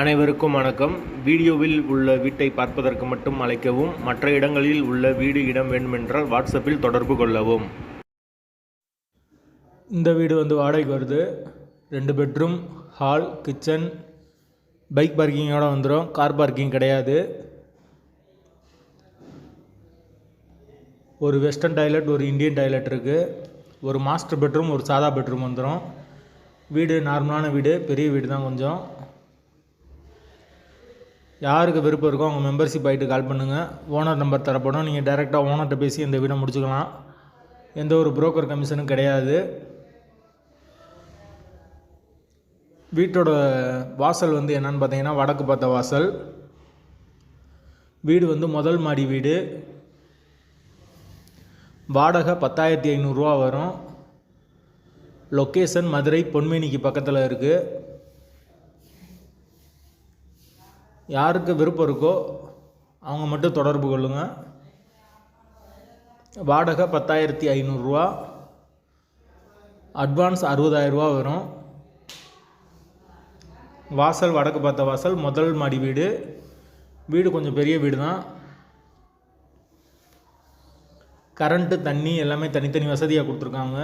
அனைவருக்கும் வணக்கம். வீடியோவில் உள்ள வீட்டை பார்ப்பதற்கு மட்டும் அழைக்கவும் மற்ற இடங்களில் உள்ள வீடு இடம் வேண்டுமென்றால் வாட்ஸ்அப்பில் தொடர்பு கொள்ளவும். இந்த வீடு வந்து வாடகைக்கு வருது. ரெண்டு பெட்ரூம் ஹால் கிச்சன். பைக் பார்க்கிங்கோட வந்துடும் கார் பார்க்கிங் கிடையாது. ஒரு வெஸ்டர்ன் டாய்லெட் ஒரு இந்தியன் டாய்லெட் இருக்குது ஒரு மாஸ்டர் பெட்ரூம் ஒரு சாதா பெட்ரூம் வந்துடும் வீடு நார்மலான வீடு பெரிய வீடு தான் கொஞ்சம். யாருக்கு விருப்பம் இருக்கோ அவங்க மெம்பர்ஷிப் ஆகிட்டு கால் பண்ணுங்கள் ஓனர் நம்பர் தரப்படும். நீங்கள் டைரெக்டாக ஓனர்கிட்ட பேசி இந்த வீடை முடிச்சுக்கலாம். எந்த ஒரு புரோக்கர் கமிஷனும் கிடையாது. வீட்டோட வாசல் வந்து என்னன்னு பார்த்தீங்கன்னா வடக்கு பார்த்த வாசல். வீடு வந்து முதல் மாடி வீடு. வாடகை பத்தாயிரத்தி ஐநூறுரூவா வரும். லொக்கேஷன் மதுரை பொன்மேனிக்கு பக்கத்தில் இருக்குது யாருக்கு விருப்பம் இருக்கோ அவங்க மட்டும் தொடர்பு கொள்ளுங்கள் வாடகை பத்தாயிரத்தி ஐநூறுரூவா அட்வான்ஸ் அறுபதாயிரரூவா வரும். வாசல் வடக்கு பார்த்த வாசல் முதல் மாடி வீடு. வீடு கொஞ்சம் பெரிய வீடு தான் கரண்ட்டு தண்ணி எல்லாமே தனித்தனி வசதியாக கொடுத்துருக்காங்க.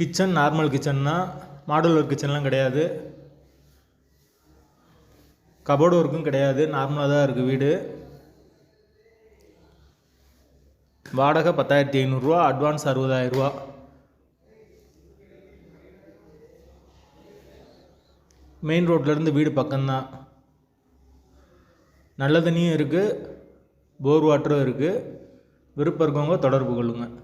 கிச்சன் நார்மல் கிச்சன் தான் மாடுலர் கிச்சன்லாம் கிடையாது. கபோர்டு ஒர்க்கும் கிடையாது. நார்மலாக தான் இருக்குது வீடு. வாடகை பத்தாயிரத்தி ஐநூறுரூவா அட்வான்ஸ் அறுபதாயிரரூவா மெயின் ரோட்லேருந்து வீடு பக்கம்தான். நல்ல தண்ணியும் இருக்குது போர் வாட்டரும் இருக்குது விருப்பம் இருக்கவங்க தொடர்பு கொள்ளுங்கள்